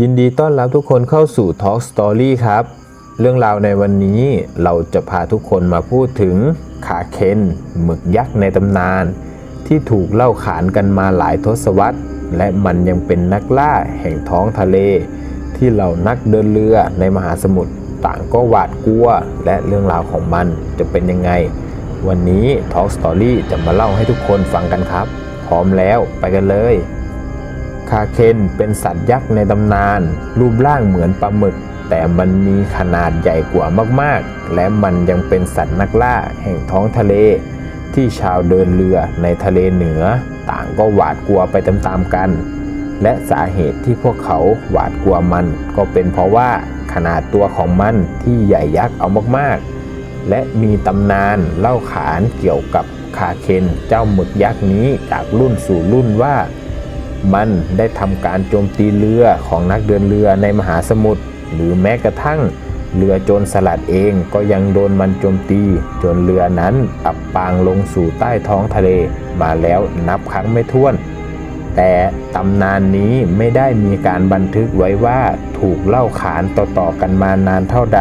ยินดีต้อนรับทุกคนเข้าสู่ Talk Story ครับ เรื่องราวในวันนี้เราจะพาทุกคนมาพูดถึงขาเคนหมึกยักษ์ในตำนาน ที่ถูกเล่าขานกันมาหลายทศวรรษ และมันยังเป็นนักล่าแห่งท้องทะเล ที่เหล่านักเดินเรือในมหาสมุทรต่างก็หวาดกลัว และเรื่องราวของมันจะเป็นยังไง วันนี้ Talk Story จะมาเล่าให้ทุกคนฟังกันครับ พร้อมแล้วไปกันเลยาเคนเป็นสัตว์ยักษ์ในตำนาน รูปร่างเหมือนปลาหมึก แต่มันมีขนาดใหญ่กว่ามากๆ และมันยังเป็นสัตว์นักล่าแห่งท้องทะเล ที่ชาวเดินเรือในทะเลเหนือ ต่างก็หวาดกลัวไปตามๆกัน และสาเหตุที่พวกเขาหวาดกลัวมัน ก็เป็นเพราะว่าขนาดตัวของมันที่ใหญ่ยักษ์เอามากๆ และมีตำนานเล่าขานเกี่ยวกับคาเคนเจ้าหมึกยักษ์นี้จากรุ่นสู่รุ่นว่า มันได้ทำการโจมตีเรือของนักเดินเรือในมหาสมุทรหรือแม้กระทั่งเรือโจรสลัดเองก็ยังโดนมันโจมตี จนเรือนั้นอับปางลงสู่ใต้ท้องทะเลมาแล้วนับครั้งไม่ถ้วน แต่ตำนานนี้ไม่ได้มีการบันทึกไว้ว่าถูกเล่าขานต่อๆกันมานานเท่าใด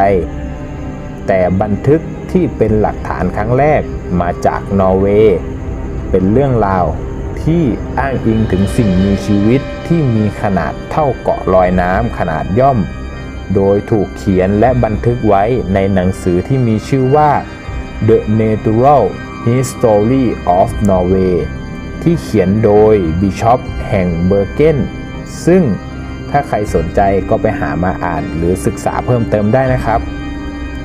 แต่บันทึกที่เป็นหลักฐานครั้งแรกมาจากนอร์เวย์เป็นเรื่องราว ที่อ้างอิงถึงสิ่งมีชีวิตที่มีขนาดเท่าเกาะลอยน้ำขนาดย่อม โดยถูกเขียนและบันทึกไว้ในหนังสือที่มีชื่อว่า The Natural History of Norway ที่เขียนโดยบิชอปแห่งเบอร์เกนซึ่งถ้าใครสนใจก็ไปหามาอ่านหรือศึกษาเพิ่มเติมได้นะครับ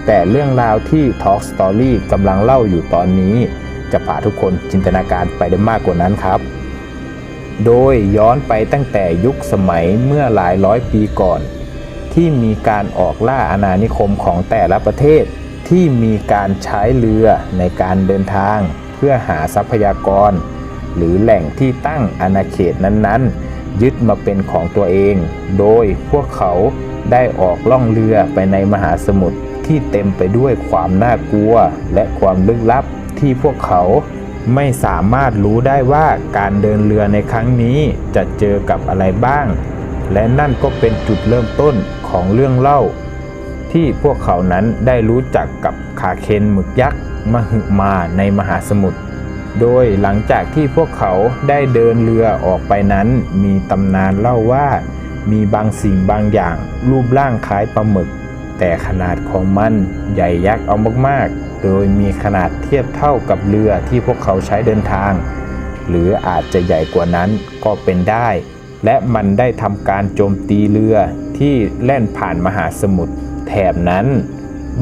แต่เรื่องราวที่ Talk Story กำลังเล่าอยู่ตอนนี้ จะพาทุกคนจินตนาการไปได้มากกว่านั้นครับ โดยย้อนไปตั้งแต่ยุคสมัยเมื่อหลายร้อยปีก่อน ที่มีการออกล่าอาณานิคมของแต่ละประเทศ ที่มีการใช้เรือในการเดินทาง เพื่อหาทรัพยากร หรือแหล่งที่ตั้งอาณาเขตนั้นๆ ยึดมาเป็นของตัวเอง โดยพวกเขาได้ออกล่องเรือไปในมหาสมุทรที่เต็มไปด้วยความน่ากลัวและความลึกลับ ที่พวกเขาไม่สามารถรู้ได้ว่าการเดินเรือในครั้งนี้จะเจอกับอะไรบ้าง และนั่นก็เป็นจุดเริ่มต้นของเรื่องเล่า ที่พวกเขานั้นได้รู้จักกับคาเคนหมึกยักษ์มหึมาในมหาสมุทรโดยหลังจากที่พวกเขาได้เดินเรือออกไปนั้น มีตำนานเล่าว่า มีบางสิ่งบางอย่างรูปร่างคล้ายปลาหมึก แต่ขนาดของมันใหญ่ยักษ์เอามากๆ โดยมีขนาดเทียบเท่ากับเรือที่พวกเขาใช้เดินทาง หรืออาจจะใหญ่กว่านั้นก็เป็นได้ และมันได้ทำการโจมตีเรือที่แล่นผ่านมหาสมุทรแถบนั้น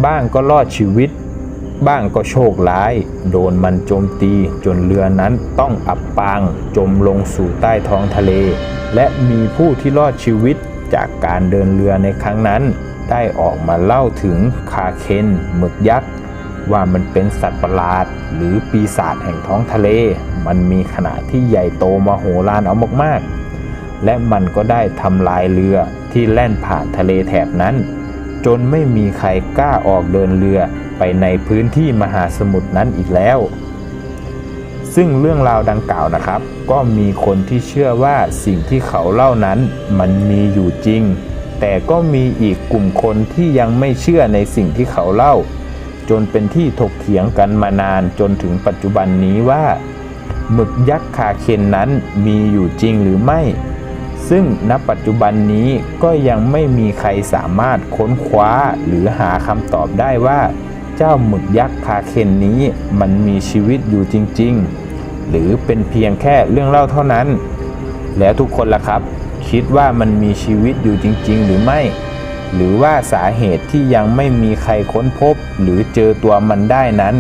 บ้างก็รอดชีวิต บ้างก็โชคร้าย โดนมันโจมตีจนเรือนั้นต้องอับปางจมลงสู่ใต้ท้องทะเล และมีผู้ที่รอดชีวิตจากการเดินเรือในครั้งนั้น ได้ออกมาเล่าถึงคาเคนหมึกยักษ์ ว่ามันเป็นสัตว์ประหลาด หรือปีศาจแห่งท้องทะเล มันมีขนาดที่ใหญ่โตมโหฬารเอามากๆ และมันก็ได้ทำลายเรือที่แล่นผ่านทะเลแถบนั้น จนไม่มีใครกล้าออกเดินเรือไปในพื้นที่มหาสมุทรนั้นอีกแล้ว ซึ่งเรื่องราวดังกล่าวนะครับ ก็มีคนที่เชื่อว่าสิ่งที่เขาเล่านั้นมันมีอยู่จริง แต่ก็มีอีกกลุ่มคนที่ยังไม่เชื่อในสิ่งที่เขาเล่า จนเป็นที่ถกเถียงกันมานานจนถึงปัจจุบันนี้ว่าหมึกยักษ์คาเคนนั้นมีอยู่จริงหรือไม่ ซึ่งณปัจจุบันนี้ก็ยังไม่มีใครสามารถค้นคว้าหรือหาคำตอบได้ว่า เจ้าหมึกยักษ์คาเคนนี้มันมีชีวิตอยู่จริง ๆ หรือเป็นเพียงแค่เรื่องเล่าเท่านั้น แล้วทุกคนล่ะครับ คิดว่ามันมีชีวิตอยู่จริง ๆ หรือไม่ หรือว่าสาเหตุที่ยังไม่มีใครค้นพบ หรือเจอตัวมันได้นั้น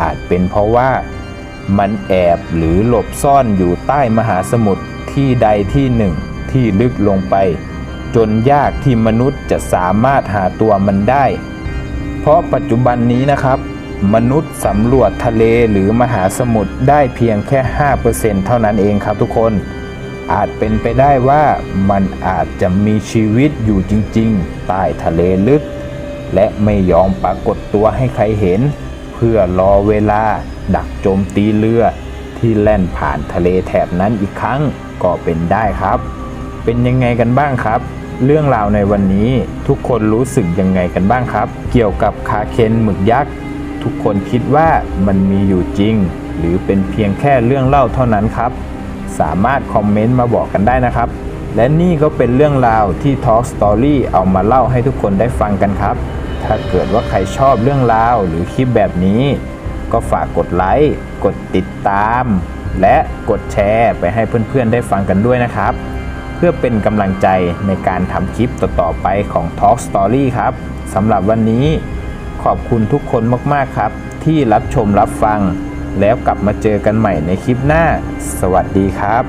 อาจเป็นเพราะว่า มันแอบหรือหลบซ่อนอยู่ใต้มหาสมุทรที่ใดที่หนึ่งที่ลึกลงไป จนยากที่มนุษย์จะสามารถหาตัวมันได้ เพราะปัจจุบันนี้นะครับ มนุษย์สำรวจทะเลหรือมหาสมุทรได้เพียงแค่ 5%เท่านั้นเองครับทุกคน อาจเป็นไปได้ว่ามันอาจจะมีชีวิตอยู่จริงๆ ใต้ทะเลลึก และไม่ยอมปรากฏตัวให้ใครเห็น เพื่อรอเวลาดักโจมตีเรือ ที่แล่นผ่านทะเลแถบนั้นอีกครั้งก็เป็นได้ครับ เป็นยังไงกันบ้างครับ เรื่องราวในวันนี้ทุกคนรู้สึกยังไงกันบ้างครับ เกี่ยวกับคาเคนหมึกยักษ์ทุกคนคิดว่ามันมีอยู่จริง หรือเป็นเพียงแค่เรื่องเล่าเท่านั้นครับ สามารถคอมเมนต์มาบอกกันได้นะครับ และนี่ก็เป็นเรื่องราวที่ Talk Story เอามาเล่าให้ทุกคนได้ฟังกันครับ ถ้าเกิดว่าใครชอบเรื่องราวหรือคลิปแบบนี้ ก็ฝากกดไลค์ กดติดตาม และกดแชร์ไปให้เพื่อนๆได้ฟังกันด้วยนะครับ เพื่อเป็นกำลังใจในการทำคลิปต่อๆไปของ Talk Story ครับสำหรับวันนี้ขอบคุณทุกคนมากๆครับ ที่รับชมรับฟัง แล้วกลับมาเจอกันใหม่ในคลิปหน้า สวัสดีครับ